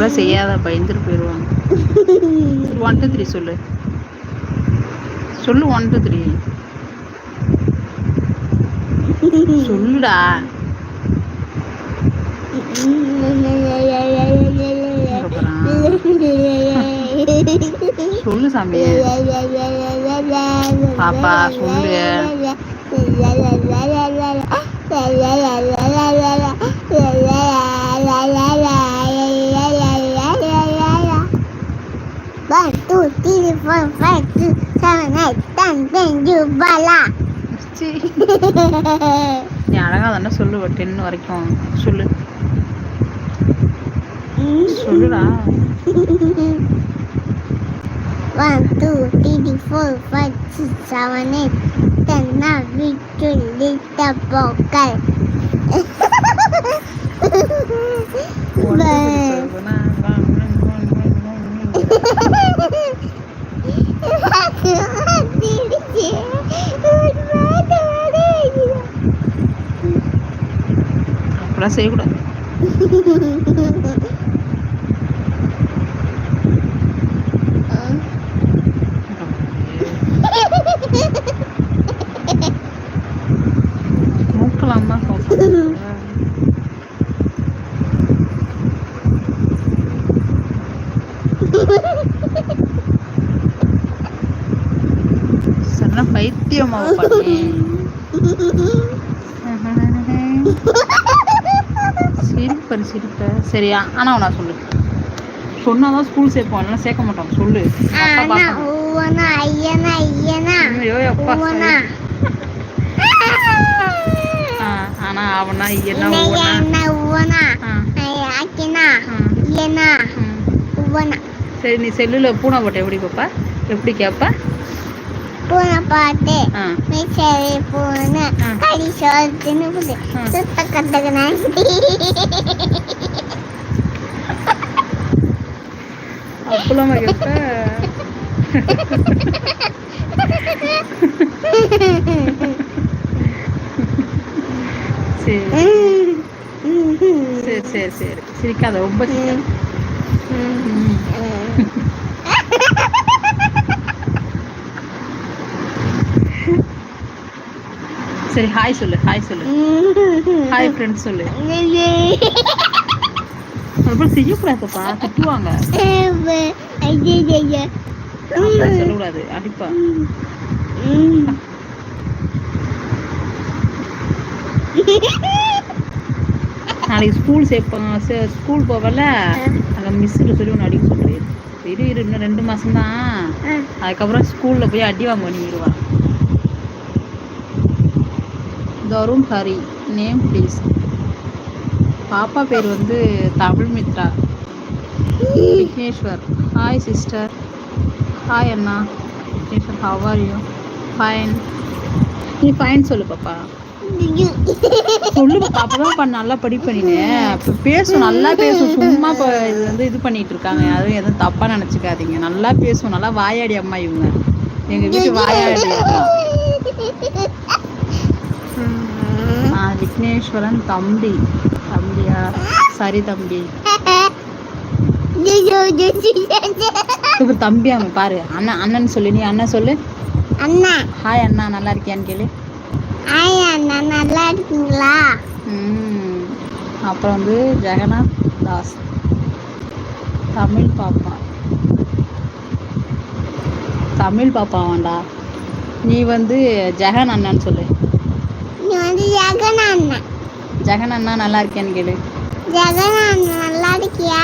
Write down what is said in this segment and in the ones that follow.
அப்படிலாம் செய்யாத பயந்துட்டு போயிடுவாங்க. ஒன் டூ த்ரீ சொல்லு. சொல்லு ஒன் டூ த்ரீ சொல்லுடா. சொல்லு சாமி. பாப்பா சொல்லு. one two three four five six seven eight ten ten you bala நீ அழகா தானே சொல்லுவ டென் வரைக்கும் சொல்லு சொல்லுடா one two three four five six seven eight ten வீட்டு லிட்ட போக்கல் Bye. 那不是一个人。பைத்தியமாக பண்ணி சிரிப்பர் சிரிப்ப சரியா ஆனா நான் சொல்லு. சொன்னாதான் ஸ்கூல் சேர்ப்போம் இல்லைன்னா சேர்க்க மாட்டோம். சொல்லு. ஆனா அவனா. ஊவனா. சரி நீ செல்லுல பூனை போட்ட எப்படி பாப்பா? எப்படி கேப்ப? பூனை பார்த்து மிச்சரி பூனை. கறி சோறு தின்னு. சுத்த கத்துக்கினா அப்பலாமா கேப்ப சரி சரி சரி சரி சிரிக்காத ரொம்ப சிரிக்காத ம். சரி ஹாய் சொல்லு ஹாய் சொல்லு. ஹாய் ஃப்ரெண்ட்ஸ் சொல்லு. அப்புறம் செய்யக்கூடாதுப்பா திட்டுவாங்க. சொல்லக்கூடாது அடிப்பா. நாளைக்கு ஸ்கூல் சேர்ப்போம் ஸ்கூல் போவல அங்கே மிஸ்ஸுக்கு சொல்லி ஒன்று அடிக்க சொல்லிடு இரு இரு இன்னும் ரெண்டு மாதம்தான் அதுக்கப்புறம் ஸ்கூலில் போய் அடி வாங்க பண்ணிடுவா தருண் ஹரி நேம் ப்ளீஸ் பாப்பா பேர் வந்து Tamil Mithra. Vigneshwar. Hi sister hi Anna. Vigneshwar how are you fine நீ ஃபைன் சொல்லு பாப்பா. சொல்லு பாப்பா அப்பதான் பண்ண நல்லா படிப்ப நீனு. பேசும் நல்லா பேசும் சும்மா இப்போ இது வந்து இது பண்ணிட்டு இருக்காங்க. யாரும் எதுவும் தப்பா நினைச்சுக்காதீங்க. நல்லா பேசும் நல்லா வாயாடி அம்மா இவங்க. எங்க வீட்டு வாயாடி. விக்னேஸ்வரன் தம்பி. தம்பியா? சரி தம்பி. இப்ப தம்பி அவன்? பாரு அண்ணன் அண்ணன் சொல்லு நீ அண்ணன் சொல்லு. அண்ணா. ஹாய் அண்ணா நல்லா இருக்கியான்னு கேளு. ஆயா அண்ணா. நல்லா இருக்கீங்களா? ம். அப்புறம் வந்து ஜெகநாத் தாஸ். தமிழ் பாப்பா. தமிழ் பாப்பா வேண்டா நீ வந்து ஜெகன் அண்ணன் சொல்லு. ஜெகன் அண்ணா. ஜெகன் அண்ணா நல்லா இருக்கேன்னு கேளு. ஜெகன் அண்ணா நல்லா இருக்கியா?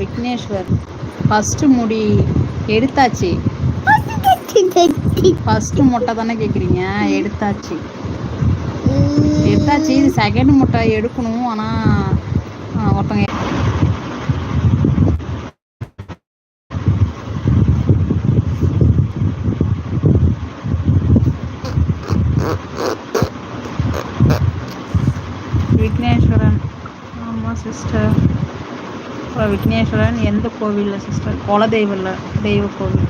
விக்னேஸ்வர். ஃபஸ்ட்டு முடி எடுத்தாச்சு. ஃபஸ்ட்டு மொட்டை தானே கேட்குறீங்க எடுத்தாச்சு. எடுத்தாச்சு இது செகண்ட் முட்டை எடுக்கணும் ஆனால் ஒருத்தவங்க விக்னேஸ்வரன் ஆமாம் சிஸ்டர் அப்புறம் விக்னேஸ்வரன் எந்த கோவிலில் சிஸ்டர் குலதெய்வம்ல தெய்வ கோவில்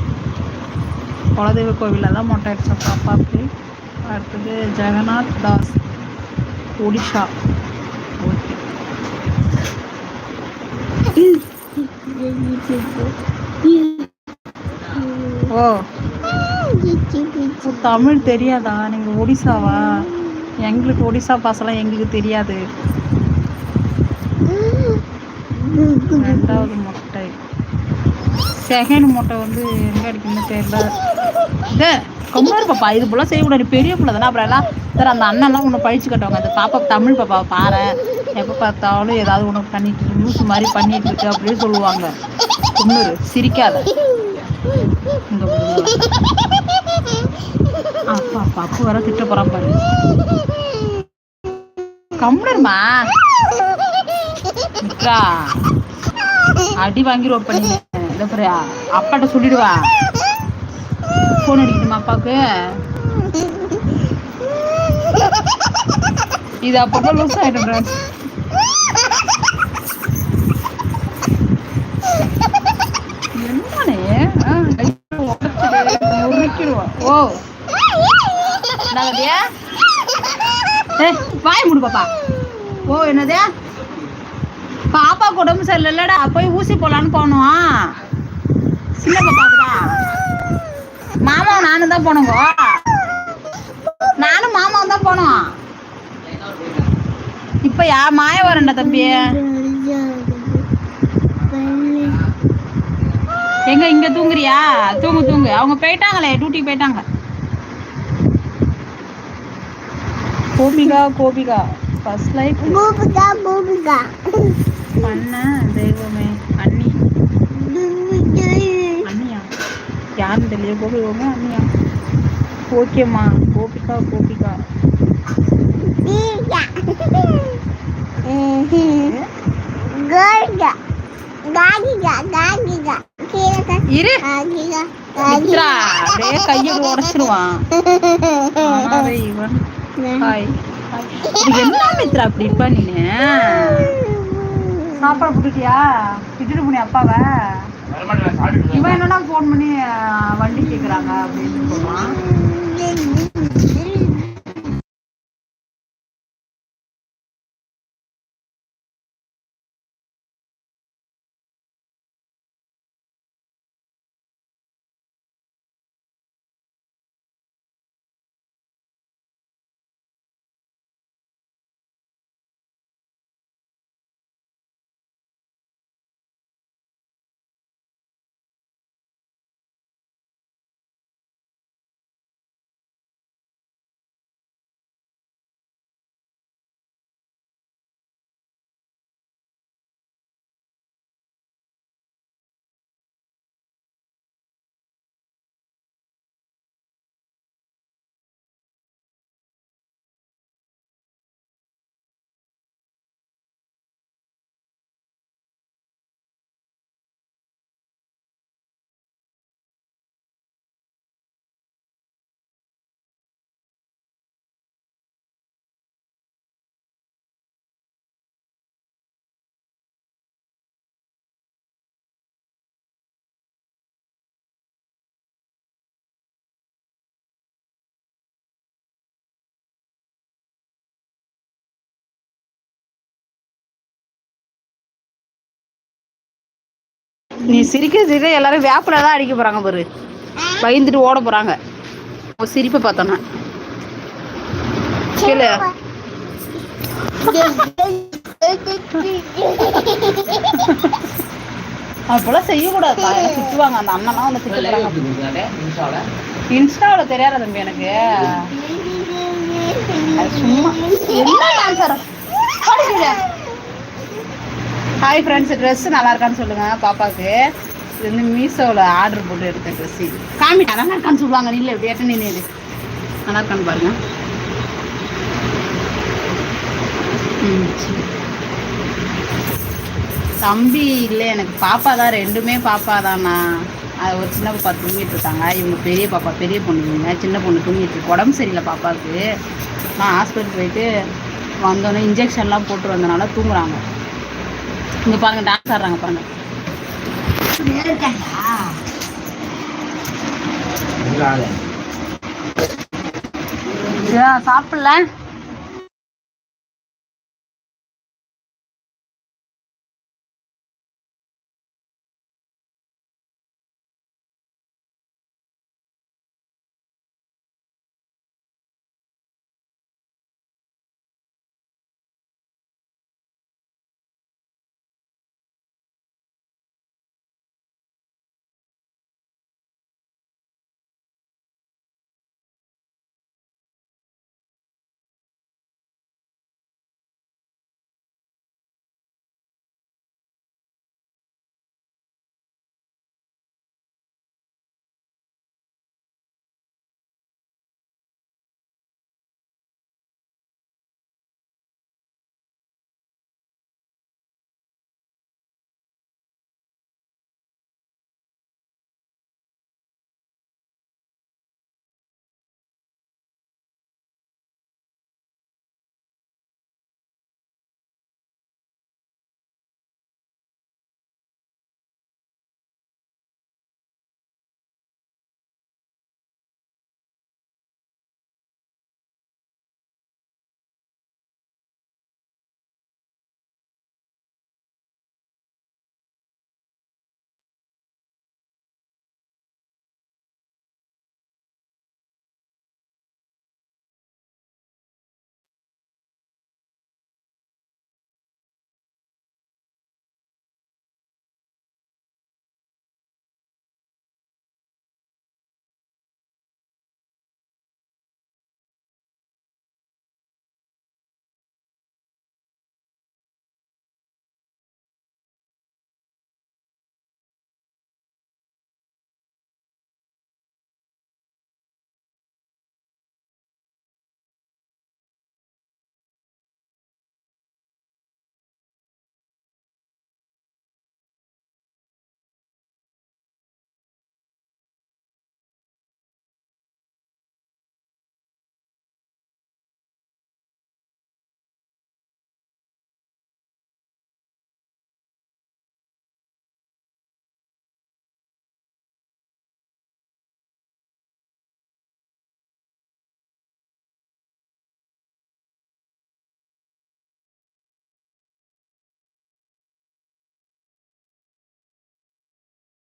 குலதெய்வ கோவிலில் தான் மொட்டை அடித்தோம் பாப்பாவுக்கு அடுத்தது Jagannath Das Odisha. Okay. Oh. Oh, Tamil தெரியாதா? நீங்கள் ஒடிசாவா? எங்களுக்கு ஒடிசா பாசெல்லாம் எங்களுக்கு தெரியாது. ரெண்டாவது முட்டை. செகண்ட் முட்டை வந்து எங்கே அடிக்கணும்னு தெரியல. இது பாப்பா இது போல செய்யக்கூடாது பெரிய பிள்ளை தானே அப்புறம் எல்லாம் சார் அந்த அண்ணன்லாம் ஒன்று பழிச்சு கட்டுவாங்க. அந்த பாப்பா தமிழ் பாப்பாவை பாரு. எப்போ பார்த்தாலும் ஏதாவது உனக்கு பண்ணிட்டு லூஸ் மாதிரி பண்ணிட்டு இருக்கு அப்படின்னு சொல்லுவாங்க. குன்னூர் சிரிக்காத. அப்பா அப்பா அப்பா வர திட்ட போறான் பாரு. கம்முனருமா மித்ரா அடி வாங்கிடுவோம் பண்ணி இதை பாரு அப்பாட்ட சொல்லிடுவா. ஃபோன் அடிக்கணுமா அப்பாவுக்கு இது அப்பப்போ லூஸ் ஆகிடும் ஓ. என்னதுடியா பாப்பா. ஓ என்னது? பாப்பாக்கு உடம்பு சரியில்லைடா போய் ஊசி போடலான்னு போனோம். சின்ன பாப்பாக்கு தான் மாமாவும் நானும் தான் போனோங்க நானும் மாமாவும் தான் போனோம். இப்ப யா மாய வரண்டா தம்பி. எங்க இங்க தூங்குறியா? தூங்கு தூங்கு. அவங்க போயிட்டாங்களே டியூட்டிக்கு போயிட்டாங்க. Gopika Gopika. First life Gopika Gopika. அண்ணா தெய்வமே. அண்ணி. அண்ணியா? யாருன்னு தெரியல கோபிகோங்க அண்ணியா? ஓகேம்மா கோபிகா கோபிகா. இரு. மித்ரா அப்படியே கையை உடச்சிருவான். இவன். ஹாய். என்ன மித்ரா அப்படி நீனு சாப்பாடு போட்டுட்டியா விட்டுட்டு போனி அப்பாவை. இவன் என்னன்னா ஃபோன் பண்ணி வண்டி கேக்குறாங்க அப்படின்னு சொல்றான். நீ சிரிக்க சிரிக்க எல்லாரும் வேப்பில தான் அடிக்க போறாங்க பாரு. பயந்துட்டு ஓட போறாங்க. உன் சிரிப்பை பார்த்தோன்னா. கேளு. அப்போல்லாம் செய்யக்கூடாது எனக்கு திட்டுவாங்க? அந்த அண்ணன்லாம் வந்து திட்டுறாங்க இன்ஸ்டாவில் தெரியாத தம்பி எனக்கு? சும்மா. என்ன டான்ஸர் ஹாய் ஃப்ரெண்ட்ஸ் ட்ரெஸ் நல்லா இருக்கான்னு சொல்லுங்க. பாப்பாக்கு இது வந்து மீஷோவில் ஆர்டர் போட்டு எடுத்த ட்ரெஸ் காமி நல்லா இருக்கான்னு சொல்லுவாங்க. நீ இல்லை எப்படி ஏட்ட நின்று நல்லா இருக்கான்னு பாருங்கள் தம்பி இல்லை எனக்கு பாப்பா தான். ரெண்டுமே பாப்பா தானா அது ஒரு சின்ன பாப்பா தூங்கிட்டு இருக்காங்க. இவங்க பெரிய பாப்பா பெரிய பொண்ணுங்க சின்ன பொண்ணு தூங்கிட்டு இருக்கு. உடம்பு சரியில்லை பாப்பாவுக்கு. நான் ஹாஸ்பிட்டல் போயிட்டு வந்தோடனே இன்ஜெக்ஷன்லாம் போட்டு வந்தனால தூங்குறாங்க. இங்க பாருங்க டான்ஸ் ஆடுறாங்க பாருங்க. சாப்பிடல?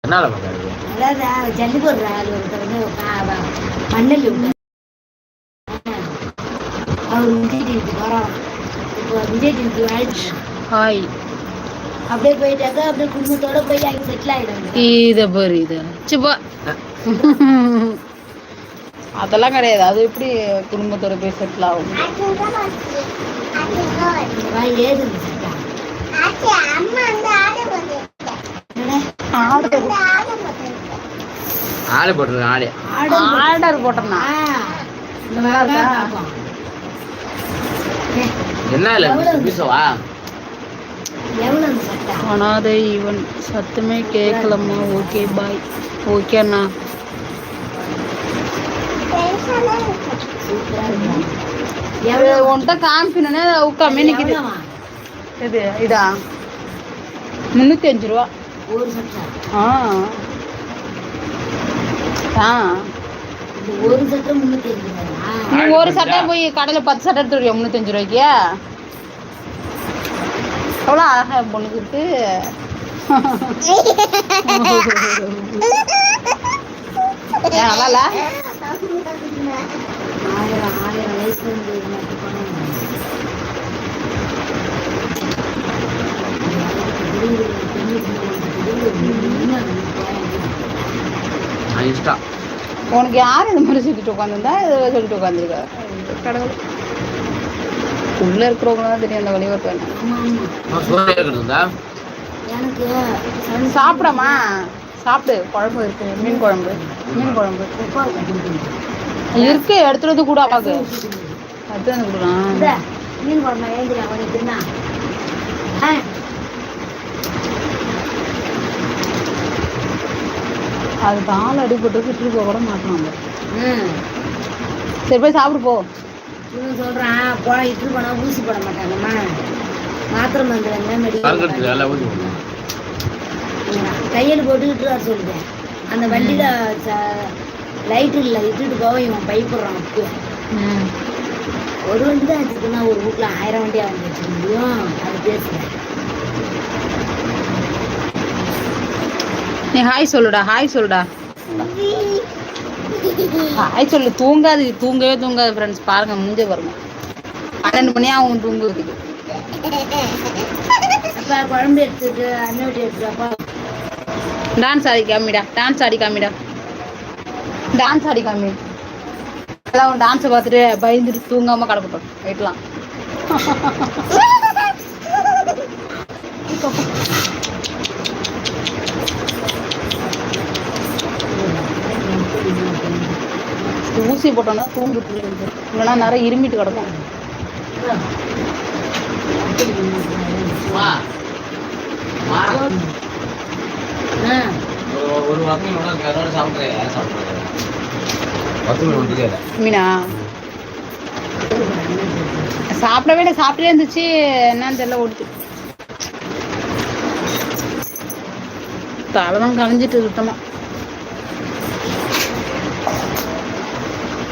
என்னால பண்ணுறது அதாவது ஜல்லி போடுற ஆள் ஒருத்தர் வந்து மண்ணல் அவர் விஜய் டிவிக்கு வரோம் இப்போ விஜய் டிவிக்கு ஆயிடுச்சு. ஹாய். அப்படியே போயிட்டாக்க அப்படியே குடும்பத்தோட போய் அங்கே செட்டில் ஆயிடுங்க இத பாரு இது சிப்பா அதெல்லாம் கிடையாது. அது எப்படி குடும்பத்தோட போய் செட்டில் ஆகும்? ஏது ஆடு போட்டுருங்க ஆடு ஆர்டர் போட்டேன்னா நல்லா இருக்கா? என்ன இல்லை பீசவா அனாதை இவன் சத்தமே கேட்கலம்மா. ஓகே பாய் ஓகே அண்ணா. எவ்வளோ உன்கிட்ட காமிக்கணுன்னே உட்காமே நிக்குது. எவ்வளோவா? இது இதா? முந்நூற்றி அஞ்சு ரூபா. ஒரு சட்டை. ஆ. ஒரு சட்டை முந்நூற்றி அஞ்சு ரூபாயா? நீ ஒரு சட்டை போய் கடையில் பத்து சட்டை எடுத்து வரியா முந்நூற்றஞ்சு ரூபாய்க்கு? எவ்வளோ அழகா என் பொண்ணுக்கு இருக்கு. நல்லா ஆயிரம் ஆயிரம் வயசுல இருந்து. இன்ஸ்டா. உனக்கு யார் இந்த மாதிரி சொல்லிட்டு உட்காந்துருந்தா? இதை சொல்லிட்டு உட்காந்துருக்கா. கடவுள். உள்ள இருக்கிறவங்க தான் தெரியும் அந்த சன் சாப்பிடமா? சாப்பிடு. குழம்பு இருக்கு. மீன் குழம்பு. மீன் குழம்பு. இருக்கு. எடுத்துட்டு வந்து கூட அப்பாக்கு எடுத்து வந்து கொடுக்கலாம் மீன் குழம்பு ஏந்திரி அவனுக்கு தின்னா ஆ அது கால் அடிபட்டு விட்டு போக கூட மாட்டோம் நம்ம. ம். சரி போய் சாப்பிடு போ. இவன் சொல்றான் போல இட்லி போனா ஊசி போட மாட்டாங்கம்மா. மாத்திரை மருந்து வேணா மெடிக்கல் கருக்கட்டு எல்லாம் ஊற்றி போடுங்க கையில் போட்டுக்கிட்டு வர சொல்லுவேன் அந்த வண்டியில லைட் இல்லை இட்டுட்டு போக இவன் பயப்படுறான் அப்பயே ம். ஒரு வண்டி தான் வச்சிருக்கேன் ஒரு வீட்டில் ஆயிரம் வண்டியா வாங்கி வச்சுக்க முடியும். அது பேசுகிறேன் நீ ஹாய் சொல்லுடா ஹாய் சொல்லுடா. ஹாய் சொல்லு தூங்காது தூங்கவே தூங்காது ஃப்ரெண்ட்ஸ் பாருங்க மூஞ்சே பாருங்க. பன்னெண்டு மணி ஆகும் தூங்குறதுக்கு. குழம்பு எடுத்துட்டு அண்ணன் டான்ஸ் ஆடி காமிடா டான்ஸ் ஆடி காமிடா. டான்ஸ் ஆடி காமி. எல்லாம் டான்ஸை பார்த்துட்டு பயந்துட்டு தூங்காம கிடக்கட்டும். நைட்லாம் ஊசி போட்டோம்னா தூங்கிட்டு இல்லைன்னா நிறைய இருமிட்டு கிடக்கும். மீனா? சாப்பிடவே இல்லை சாப்பிட்டே இருந்துச்சு. என்னன்னு தெரியல ஓடுது தலைதான் கலைஞ்சிட்டு சுத்தமா இந்தாம்மா தூங்க போகிறேன் ஏன் சாப்பிட்டுட்டா அவ. வெளியே நான் வந்து வந்து தோசை சாப்பிட்டு சா-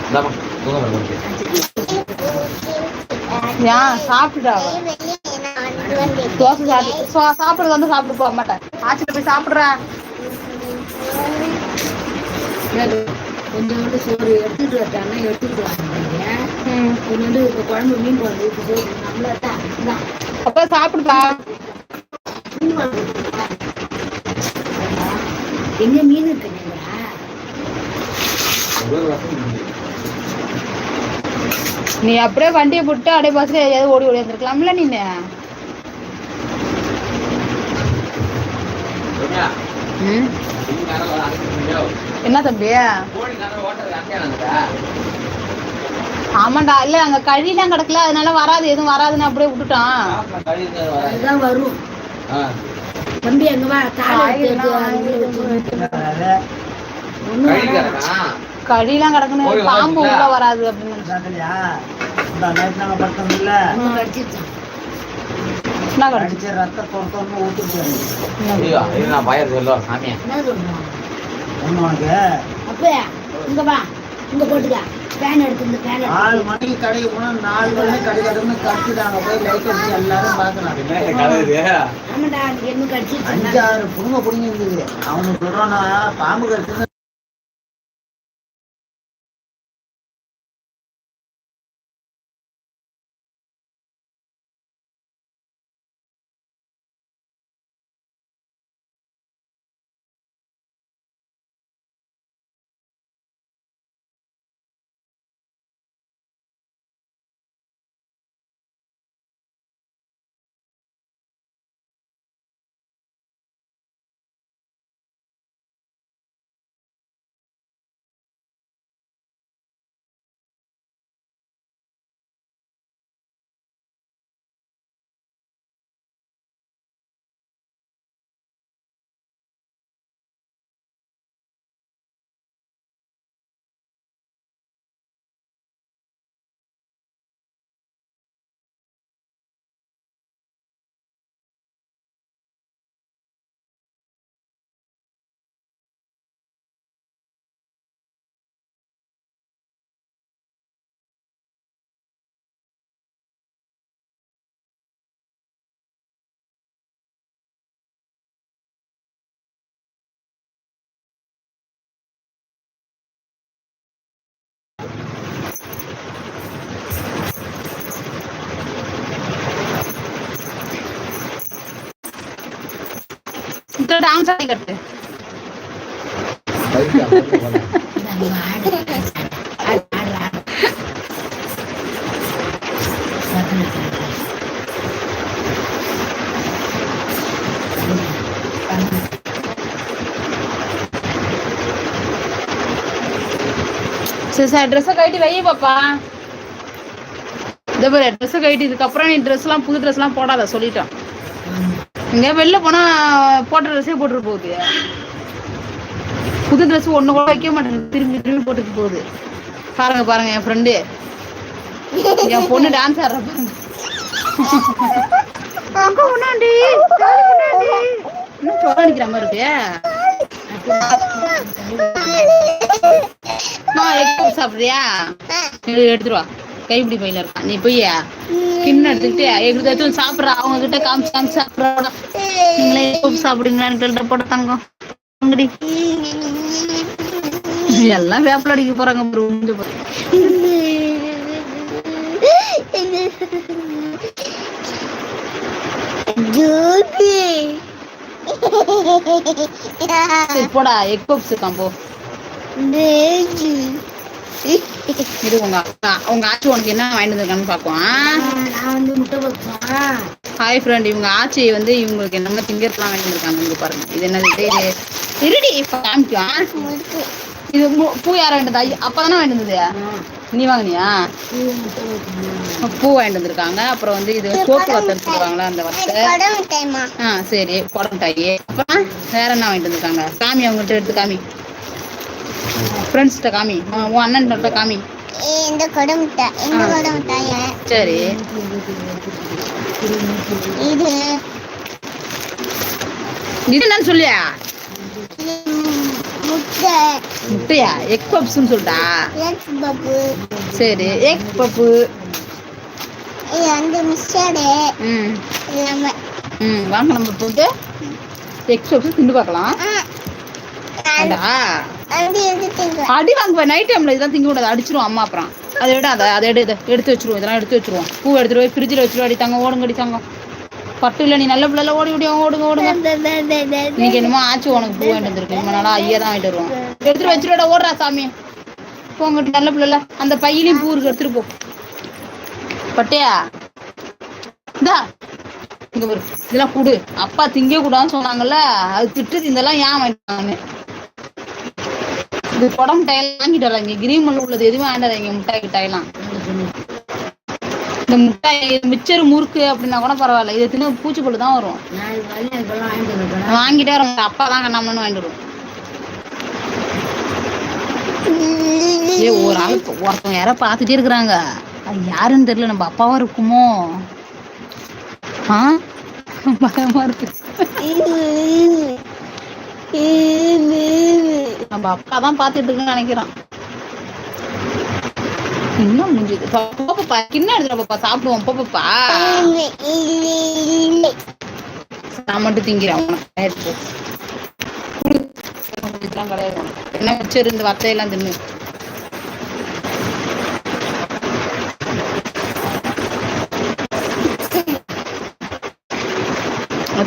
சாப்பிடுறது வந்து சாப்பிட்டு போக மாட்டேன் ஆச்சிட்டு போய் சாப்பிடுறா? கொஞ்சோண்டு சோறு எடுத்துட்டு வந்தாங்க எடுத்துட்டு வாங்க. கொஞ்சோண்டு இப்போ குழம்பு மீன் குழம்பு இப்போ சோறு நம்மளா அப்ப சாப்பிடுப்பா. எங்க மீன் இருக்குங்களா வருஷம் நீ அப்படியே வண்டியை போட்டு அப்படியே பஸ்ல எதையாவது ஓடி ஓடி வந்துருக்கலாம்ல நீனு. என்ன தம்பி? ஆமாண்டா இல்ல அங்க கழிலாம் கிடக்கல அதனால வராது எதுவும் வராதுன்னு அப்படியே விட்டுட்டான். வரும். தம்பி அங்க வா கழிலாம் கிடக்குன்னு பாம்பு. உள்ள வராது சொல்றான் பேன் பேன் நாலு மணிக்கு கடைக்கு போனால் நாலு மணி கடை கடைன்னு கடிச்சுட்டாங்க போய் லைட் அடிச்சு எல்லாரும் கடிச்சிருச்சு அஞ்சாறு புடுங்க புடுங்கி இருந்தது அவனுக்கு சொல்கிறானா பாம்பு கடிச்சுன்னு இந்த டான்ஸ் ஆடி கட்டு இங்க ஆடு ஆடு ஆடு ஆடு பக்கத்துல பாரு. சரி சார் ட்ரெஸ்ஸை கழட்டி வை பாப்பா. இந்த பாரு ட்ரெஸ்ஸை கழட்டி இதுக்கப்புறம் நீ ட்ரெஸ்லாம் புது ட்ரெஸ்லாம் போடாத சொல்லிட்டோம். இங்கே வெளில போனால் போட்ட ட்ரெஸ்ஸே போட்டுட்டு போகுது. புது ட்ரெஸ் ஒன்று கூட வைக்க மாட்டேங்குது திரும்பி திரும்பி போட்டுட்டு போகுது. பாருங்க பாருங்க என் ஃப்ரெண்டு என் பொண்ணு டான்ஸ் ஆடுற பாருங்க. அங்க இன்னும் மாதிரி இருக்கு. சாப்பிடுறியா? கைப்பிடி பையில இருக்கான். நீ போய் கிண்ணம் எடுத்துக்கிட்டு எங்களுக்கு ஏதாச்சும் சாப்பிட்ற அவங்க கிட்ட காமிச்சு காமிச்சு சாப்பிட்றா நீங்களே எப்போ சாப்பிடுங்களான்னு போட தங்கம். அங்கடி எல்லாம் வேப்பில அடிக்க போறாங்க. முடிஞ்சு போடா எக் பப்ஸ் இருக்கான் போ. இது உங்க அக்கா. உங்க ஆச்சி உனக்கு என்ன வாங்கிட்டு முட்டை பப்ஸா ஹாய் ஃப்ரெண்ட் இவங்க ஆச்சி வந்து இவங்களுக்கு என்னமோ திங்கர்லாம் வாங்கிட்டு வந்திருக்காங்க இங்க பாருங்க. இது என்னது? இது இப்ப காமிக்கும் இது பூ யார் வாங்கிட்டு வந்தா அப்பா தானே வாங்கிட்டு வந்தது? நீ வாங்கினியா? பூ வாங்கிட்டு வந்திருக்காங்க. அப்புறம் வந்து இது சோப்பு வத்தல் சொல்லுவாங்களா அந்த வத்தை ஆ சரி. குடமிட்டாயி அப்புறம் வேற என்ன வாங்கிட்டு வந்திருக்காங்க? காமி அவங்ககிட்ட எடுத்து காமி. ஃப்ரெண்ட்ஸ்கிட்ட காமி. உன் அண்ணன்கிட்ட காமி. இந்த கொடம் மிட்டாய் இந்த ஆ. கொடம் மிட்டாய சரி. இது. இது என்னன்னு சொல்லியா? முட்டை. முட்டையா? எக் பப்ஸ்னு சொல்லிட்டா? எக்ஸ் பப்பு சரி எக் பப்பு இது வந்து மிஸ்டரு. ம். இல்லாம ம் வாங்க நம்ம போட்டு எக் பப்ஸ் திண்டு பார்க்கலாம். அடி வாங்குவ நைட் டைம்ல இதெல்லாம் திங்க கூடாது அடிச்சிருவோம் அம்மா அப்புறம். அதை விட அதை அதை எடு எடுத்து வச்சிருவோம். இதெல்லாம் எடுத்து வச்சிருவோம். பூ எடுத்துட்டு போய் ஃப்ரிட்ஜில் வச்சிருவோம் அடித்தாங்க ஓடுங்க அடித்தாங்க பட்டு இல்லை நீ நல்ல பிள்ளைல ஓடி ஓடி ஓடுங்க ஓடுங்க. இன்னைக்கு என்னமோ ஆச்சு உனக்கு பூ வாங்கிட்டு வந்திருக்கு ரொம்ப நாளா ஐயா தான் வாங்கிட்டு வருவோம். எடுத்துட்டு வச்சிருடா ஓடுறா சாமி. போங்கிட்டு நல்ல பிள்ளைல. அந்த பையிலையும் பூ இருக்கு எடுத்துட்டு போ. பட்டையா? இந்தா. இங்க ஒரு இதெல்லாம் கொடு. அப்பா திங்க கூடாதுன்னு சொன்னாங்கல்ல. அது திட்டு இதெல்லாம் ஏன் வாங்கிட்டாங்கன்னு இது குடம் மிட்டாயெல்லாம் வாங்கிட்டு வராங்க கிரீன் மல்ல உள்ளது எதுவும் வாங்கிடாதீங்க மிட்டாய் கிட்டாயெல்லாம் இந்த மிட்டாய் மிச்சர் முறுக்கு அப்படின்னா கூட பரவாயில்ல. இது தின்னு பூச்சிக்கொள்ளு தான் வரும். வாங்கிட்டு வாங்கிட்டே வரோம் அப்பா தான் கண்ணாமன்னு வாங்கிட்டு வரும் ஏ ஒரு ஆள் ஒருத்தவங்க யாரோ பார்த்துட்டே இருக்கிறாங்க. அது யாருன்னு தெரியல. நம்ம அப்பாவா இருக்குமோ? ஆ? பயமா இருக்கு. நம்ம அப்பா தான் பார்த்துட்டு இருக்குன்னு நினைக்கிறான். இன்னும் முடிஞ்சது பாப்பா கிண்ணம் எடுத்துட்டு பாப்பா சாப்பிடுவோம். பாப்பா நான் மட்டும் திங்கிறேன் கிடையாது. என்ன வச்சிரு இந்த வத்தையெல்லாம் தின்னு.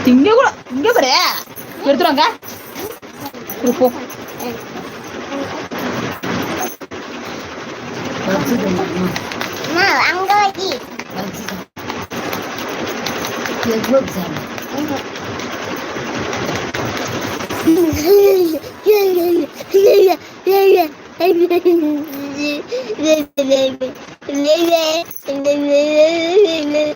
திங்க கூட இங்க பாரு எடுத்துருவாங்க போ அங்க வச்சு எக் பப்ஸா Yeah.